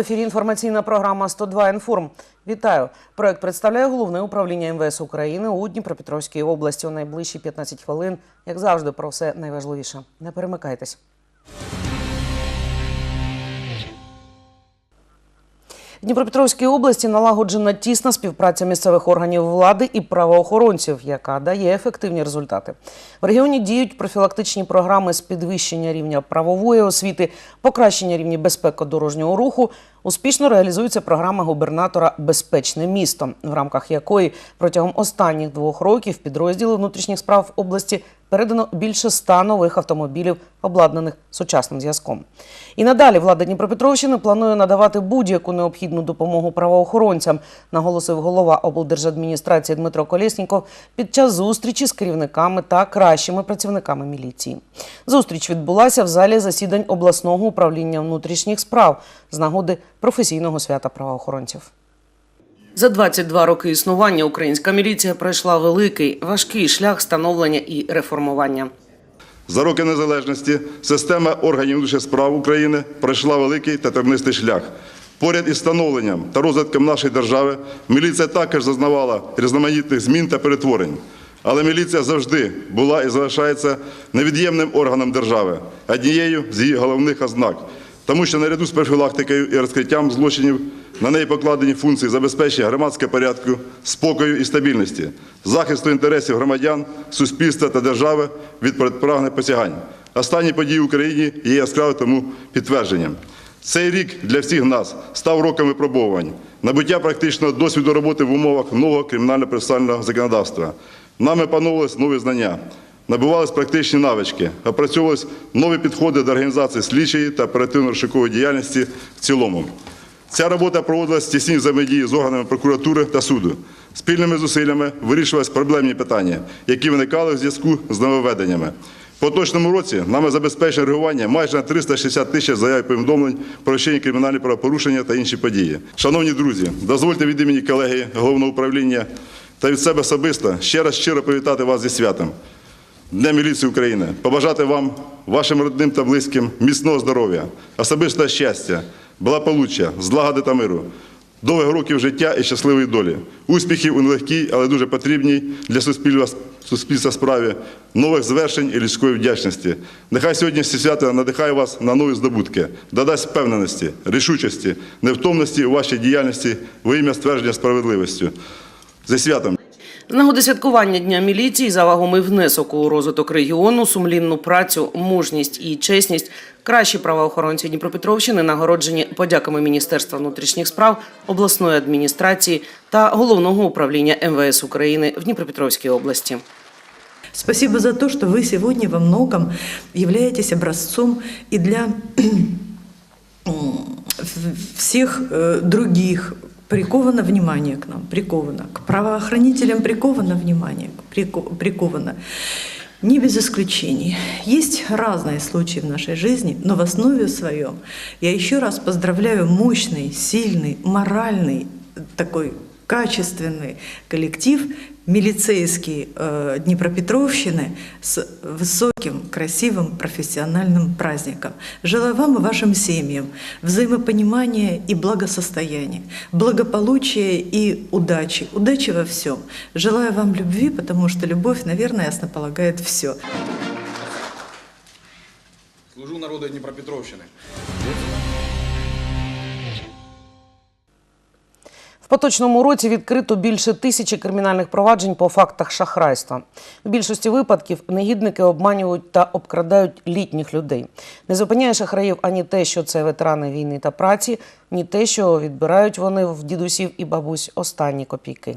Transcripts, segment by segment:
ефірі інформаційна програма «102 інформ. Вітаю. Проект представляє головне управління МВС України у Дніпропетровській області. У найближчі 15 хвилин, як завжди, про все найважливіше. Не перемикайтесь. В Дніпропетровській області налагоджена тісна співпраця місцевих органів влади і правоохоронців, яка дає ефективні результати. В регіоні діють профілактичні програми з підвищення рівня правової освіти, покращення рівня безпеки дорожнього руху. Успішно реалізується програма губернатора Безпечне місто, в рамках якої протягом останніх двох років підрозділи внутрішніх справ області передано більше ста нових автомобілів, обладнаних сучасним зв'язком. І надалі влада Дніпропетровщини планує надавати будь-яку необхідну допомогу правоохоронцям, наголосив голова облдержадміністрації Дмитро Колєсніков під час зустрічі з керівниками та кращими працівниками міліції. Зустріч відбулася в залі засідань обласного управління внутрішніх справ з нагоди професійного свята правоохоронців. За 22 роки існування українська міліція пройшла великий важкий шлях становлення і реформування. За роки незалежності система органів внутрішніх справ України пройшла великий та тернистий шлях. Поряд із становленням та розвитком нашої держави міліція також зазнавала різноманітних змін та перетворень. Але міліція завжди була і залишається невід'ємним органом держави, однією з її головних ознак. Тому що наряду з профілактикою і розкриттям злочинів на неї покладені функції забезпечення громадського порядку, спокою і стабільності, захисту інтересів громадян, суспільства та держави від протиправних посягань. Останні події в Україні є яскравим тому підтвердженням. Цей рік для всіх нас став роком випробовувань, набуття практичного досвіду роботи в умовах нового кримінально-процесуального законодавства. Нами пановувались нові знання, набувались практичні навички, опрацьовувались нові підходи до організації слідчої та оперативно-розшукової діяльності в цілому. Ця робота проводилась в тісній взаємодії з органами прокуратури та суду. Спільними зусиллями вирішувались проблемні питання, які виникали в зв'язку з нововведеннями. В поточному році нами забезпечено реагування майже на 360 тисяч заяв і повідомлень про вчинення кримінальні правопорушення та інші події. Шановні друзі, дозвольте від імені колеги головного управління та від себе особисто ще раз щиро привітати вас зі святом. Дня міліції України, побажати вам, вашим родним та близьким міцного здоров'я, особистого щастя, благополуччя, злагоди та миру, довгих років життя і щасливої долі, успіхів у нелегкій, але дуже потрібній для суспільства, суспільства справі, нових звершень і людської вдячності. Нехай сьогоднішнє свято надихає вас на нові здобутки, додасть впевненості, рішучості, невтомності у вашій діяльності во ім'я ствердження справедливості. Зі святом! З нагоди святкування Дня міліції за вагомий внесок у розвиток регіону, сумлінну працю, мужність і чесність. Кращі правоохоронці Дніпропетровщини нагороджені подяками Міністерства внутрішніх справ, обласної адміністрації та головного управління МВС України в Дніпропетровській області. Спасибо за то, что вы сегодня во многом являетесь образцом и для всех э, других. Приковано внимание к нам, приковано. К правоохранителям приковано внимание, прико- приковано. Не без исключений. Есть разные случаи в нашей жизни, но в основе своем я еще раз поздравляю мощный, сильный, моральный, такой качественный коллектив милицейский э, Днепропетровщины с высоким, красивым, профессиональным праздником. Желаю вам и вашим семьям взаимопонимания и благосостояния, благополучия и удачи. Удачи во всем. Желаю вам любви, потому что любовь, наверное, основополагает все. Служу народу Дніпропетровщини. Поточному році відкрито більше тисячі кримінальних проваджень по фактах шахрайства. В більшості випадків негідники обманюють та обкрадають літніх людей. Не зупиняє шахраїв ані те, що це ветерани війни та праці, ні те, що відбирають вони в дідусів і бабусь останні копійки.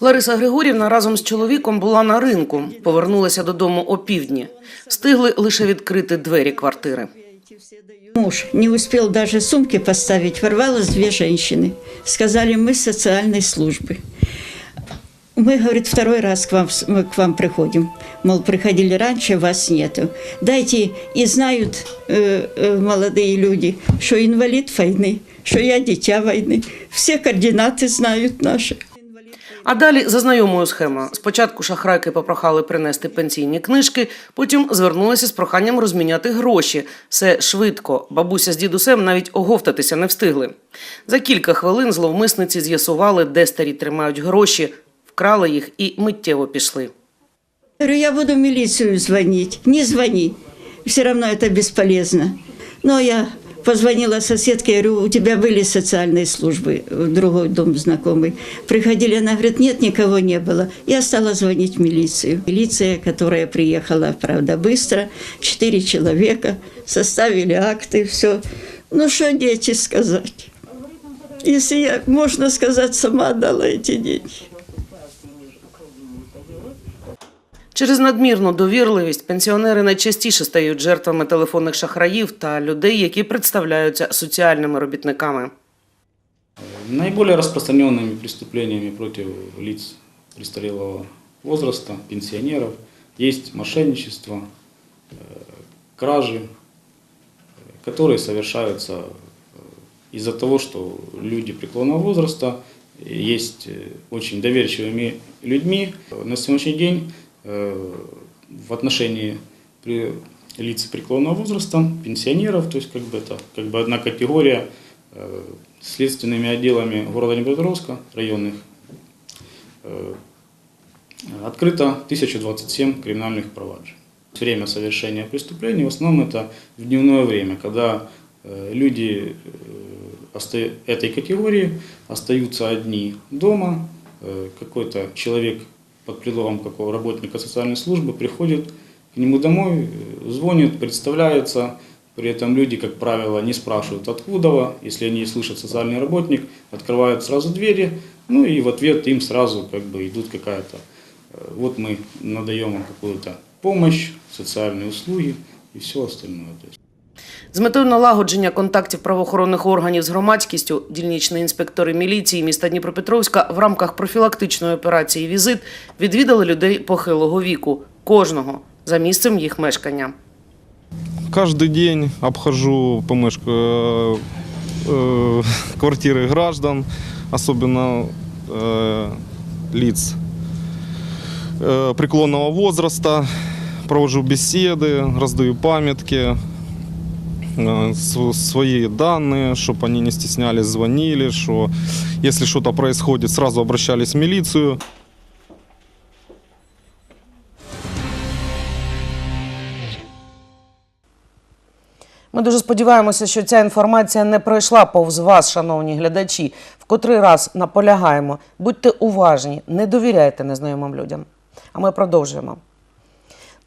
Лариса Григорівна разом з чоловіком була на ринку. Повернулася додому опівдні. Встигли лише відкрити двері квартири. Муж не успел даже сумки поставить, ворвалось две женщины. Сказали, мы с социальной службы. Мы, говорит, второй раз к вам, мы к вам приходим. Мол, приходили раньше, вас нету. Дайте, и знают э, э, молодые люди, что инвалид войны, что я дитя войны. Все координаты знают наши. А далі за знайомою схемою. Спочатку шахрайки попрохали принести пенсійні книжки, потім звернулися з проханням розміняти гроші. Все швидко. Бабуся з дідусем навіть оговтатися не встигли. За кілька хвилин зловмисниці з'ясували, де старі тримають гроші, вкрали їх і миттєво пішли. Я буду в милицию звонить. Не звони. Все равно это бесполезно. Но я позвонила соседке, говорю, у тебя были социальные службы, в другой дом знакомый. Приходили, она говорит, нет, никого не было. Я стала звонить в милицию. Милиция, которая приехала, правда, быстро, четыре человека, составили акты, все. Ну, что дети сказать? Если я, можно сказать, сама отдала эти деньги. Через надмірну довірливість пенсіонери найчастіше стають жертвами телефонних шахраїв та людей, які представляються соціальними робітниками. Наиболее распространенными преступлениями против лиц престарелого возраста, пенсионеров, есть мошенничество, э, кражи, э, которые совершаются э, из-за того, что люди преклонного возраста есть э, очень доверчивыми людьми. На сегодняшний день э, в отношении лиц преклонного возраста, пенсионеров, то есть как бы это как бы одна категория э, следственными отделами города Днепропетровска, районных, э, открыто 1027 криминальных проваджень. Время совершения преступлений в основном это в дневное время, когда э, люди э, этой категории остаются одни дома, э, какой-то человек под предлогом какого работника социальной службы приходит к нему домой, звонит, представляется, при этом люди, как правило, не спрашивают откуда, вы. если они слышат социальный работник, открывают сразу двери, ну и в ответ им сразу как бы идут какая-то, э, вот мы надаем вам какую-то помощь, социальные услуги и все остальное. То есть. З метою налагодження контактів правоохоронних органів з громадськістю дільничні інспектори міліції міста Дніпропетровська в рамках профілактичної операції Візит відвідали людей похилого віку, кожного за місцем їх мешкання. Каждый день обхожу помышку, э, э, квартиры граждан, особенно э, лиц э, преклонного возраста. Провожу беседы, раздаю памятки, э, св- свои данные, чтобы они не стеснялись, звонили, что если что-то происходит, сразу обращались в милицию. Ми дуже сподіваємося, що ця інформація не пройшла повз вас, шановні глядачі. В котрий раз наполягаємо, будьте уважні, не довіряйте незнайомим людям. А ми продовжуємо.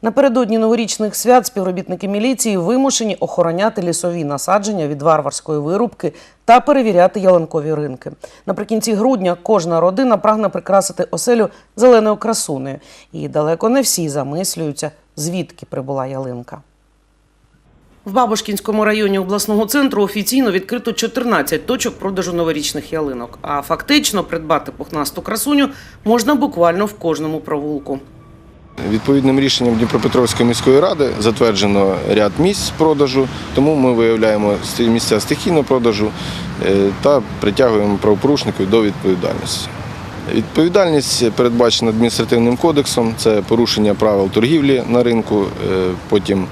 Напередодні новорічних свят співробітники міліції вимушені охороняти лісові насадження від варварської вирубки та перевіряти ялинкові ринки. Наприкінці грудня кожна родина прагне прикрасити оселю зеленою красунею. І далеко не всі замислюються, звідки прибула ялинка. В Бабушкінському районі обласного центру офіційно відкрито 14 точок продажу новорічних ялинок. А фактично придбати пухнасту красуню можна буквально в кожному провулку. Відповідним рішенням Дніпропетровської міської ради затверджено ряд місць продажу, тому ми виявляємо місця стихійного продажу е, та притягуємо правопорушників до відповідальності. Відповідальність передбачена адміністративним кодексом, це порушення правил торгівлі на ринку, е, потім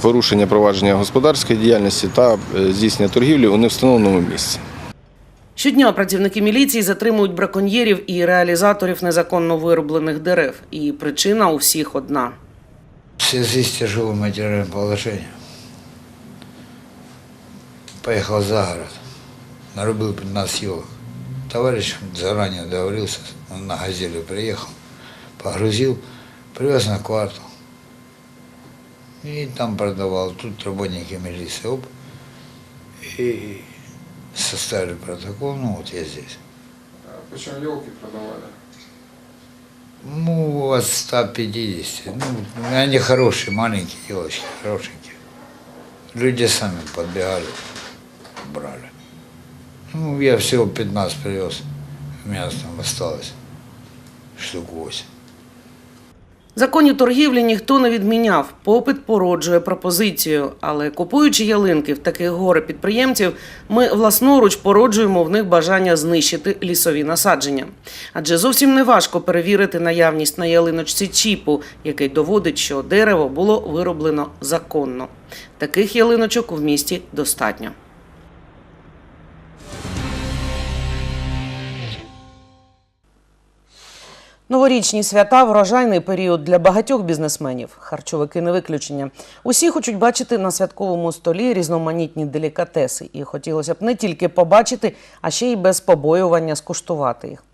порушення провадження господарської діяльності та е, здійснення торгівлі у невстановленому місці. Щодня працівники міліції затримують браконьєрів і реалізаторів незаконно вироблених дерев. І причина у всіх одна. В связи с тяжелым материальным положением поехал за город, нарубил 15 елок. Товарищ заранее договорился, он на газели приехал, погрузил, привез на квартал. И там продавал. Тут работники милиции, оп, и составили протокол, ну вот я здесь. Причем елки продавали. Ну, от 150. Ну, они хорошие, маленькие елочки, хорошенькие. Люди сами подбегали, брали. Ну, я всего 15 привез. У меня там осталось штук 8. Законів торгівлі ніхто не відміняв. Попит породжує пропозицію. Але купуючи ялинки в таких горе підприємців, ми власноруч породжуємо в них бажання знищити лісові насадження. Адже зовсім не важко перевірити наявність на ялиночці чіпу, який доводить, що дерево було вироблено законно. Таких ялиночок в місті достатньо. Новорічні свята врожайний період для багатьох бізнесменів. Харчовики не виключення. Усі хочуть бачити на святковому столі різноманітні делікатеси, і хотілося б не тільки побачити, а ще й без побоювання скуштувати їх.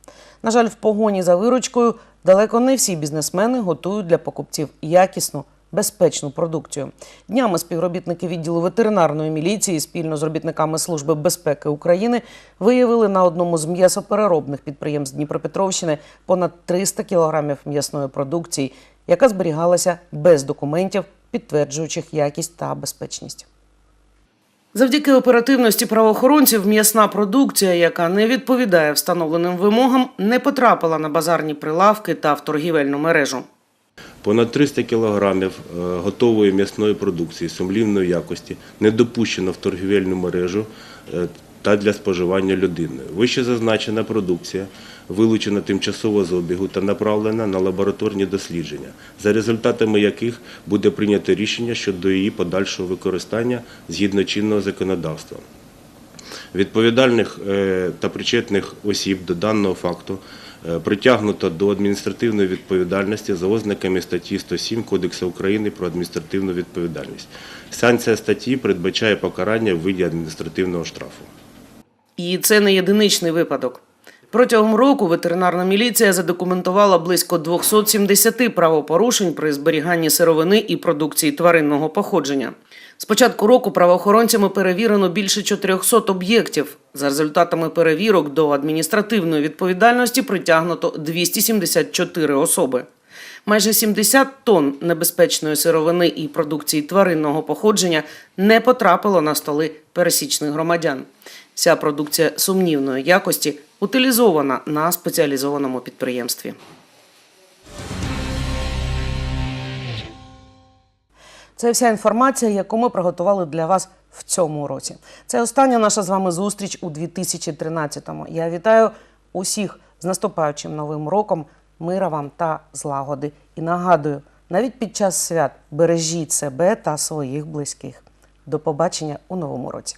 На жаль, в погоні за виручкою далеко не всі бізнесмени готують для покупців якісну, безпечну продукцію. Днями співробітники відділу ветеринарної міліції спільно з робітниками Служби безпеки України виявили на одному з м'ясопереробних підприємств Дніпропетровщини понад 300 кілограмів м'ясної продукції, яка зберігалася без документів, підтверджуючих якість та безпечність. Завдяки оперативності правоохоронців м'ясна продукція, яка не відповідає встановленим вимогам, не потрапила на базарні прилавки та в торгівельну мережу. Понад 300 кілограмів е, готової м'ясної продукції сумлівної якості не допущено в торгівельну мережу е, та для споживання людиною. Вище зазначена продукція вилучена тимчасово з обігу та направлена на лабораторні дослідження, за результатами яких буде прийнято рішення щодо її подальшого використання згідно чинного законодавства. Відповідальних е, та причетних осіб до даного факту притягнуто до адміністративної відповідальності за ознаками статті 107 Кодексу України про адміністративну відповідальність. Санкція статті передбачає покарання в виді адміністративного штрафу. І це не єдиничний випадок. Протягом року ветеринарна міліція задокументувала близько 270 правопорушень при зберіганні сировини і продукції тваринного походження. З початку року правоохоронцями перевірено більше 400 об'єктів. За результатами перевірок до адміністративної відповідальності притягнуто 274 особи. Майже 70 тонн небезпечної сировини і продукції тваринного походження не потрапило на столи пересічних громадян. Ця продукція сумнівної якості утилізована на спеціалізованому підприємстві. Це вся інформація, яку ми приготували для вас в цьому році. Це остання наша з вами зустріч у 2013-му. Я вітаю усіх з наступаючим новим роком, мира вам та злагоди. І нагадую, навіть під час свят бережіть себе та своїх близьких. До побачення у новому році.